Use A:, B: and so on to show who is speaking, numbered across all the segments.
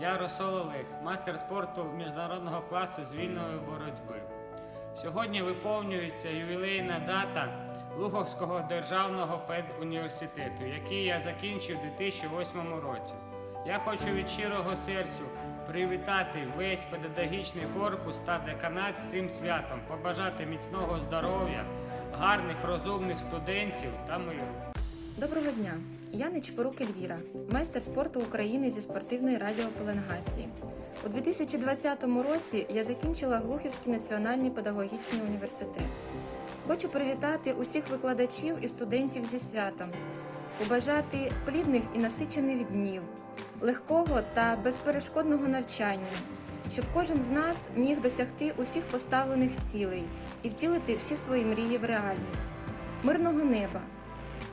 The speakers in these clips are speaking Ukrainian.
A: Я Росол Олег, мастер спорту міжнародного класу з вільної боротьби. Сьогодні виповнюється ювілейна дата Луховського державного педуніверситету, який я закінчив у 2008 році. Я хочу від щирого серцю привітати весь педагогічний корпус та деканат з цим святом, побажати міцного здоров'я, гарних розумних студентів та миру.
B: Доброго дня! Я Нечпорук Ельвіра, майстер спорту України зі спортивної радіопеленгації. У 2020 році я закінчила Глухівський національний педагогічний університет. Хочу привітати усіх викладачів і студентів зі святом, побажати плідних і насичених днів, легкого та безперешкодного навчання, щоб кожен з нас міг досягти усіх поставлених цілей і втілити всі свої мрії в реальність, мирного неба.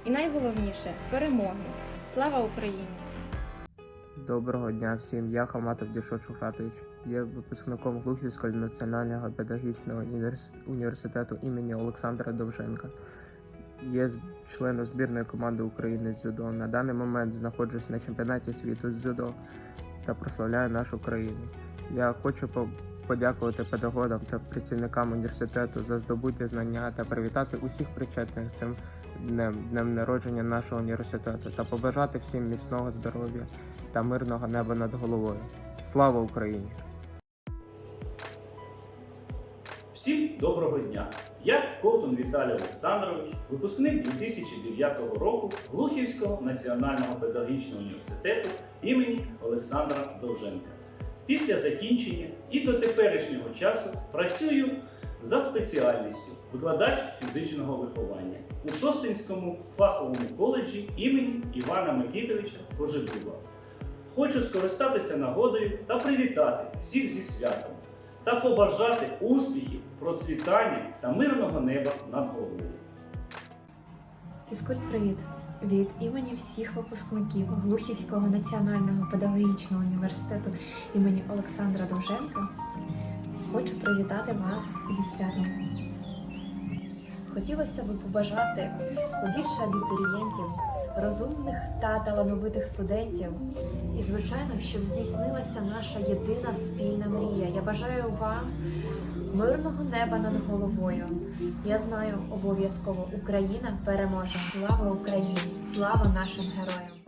B: І найголовніше перемоги. Слава Україні!
C: Доброго дня всім. Я Хаматов Дішот Шухратович. Є випускником Глухівського національного педагогічного університету імені Олександра Довженка. Є членом збірної команди України з дзюдо. На даний момент знаходжусь на чемпіонаті світу з дзюдо та прославляю нашу країну. Я хочу по- подякувати педагогам та працівникам університету за здобуті знання та привітати усіх причетних цим днем, днем народження нашого університету та побажати всім міцного здоров'я та мирного неба над головою. Слава Україні!
D: Всім доброго дня! Я Ковтун Віталій Олександрович, випускник 2009 року Глухівського національного педагогічного університету імені Олександра Довженка. Після закінчення і до теперішнього часу працюю за спеціальністю викладач фізичного виховання у Шостинському фаховому коледжі імені Івана Микитовича Кожедуба. Хочу скористатися нагодою та привітати всіх зі святом та побажати успіхів, процвітання та мирного неба над головою.
E: Фізкульт, привіт! Від імені всіх випускників Глухівського національного педагогічного університету імені Олександра Довженка хочу привітати вас зі святом. Хотілося б побажати побільше абітурієнтів, розумних та талановитих студентів. І, звичайно, щоб здійснилася наша єдина спільна мрія. Я бажаю вам мирного неба над головою. Я знаю, обов'язково Україна переможе. Слава Україні! Слава нашим героям!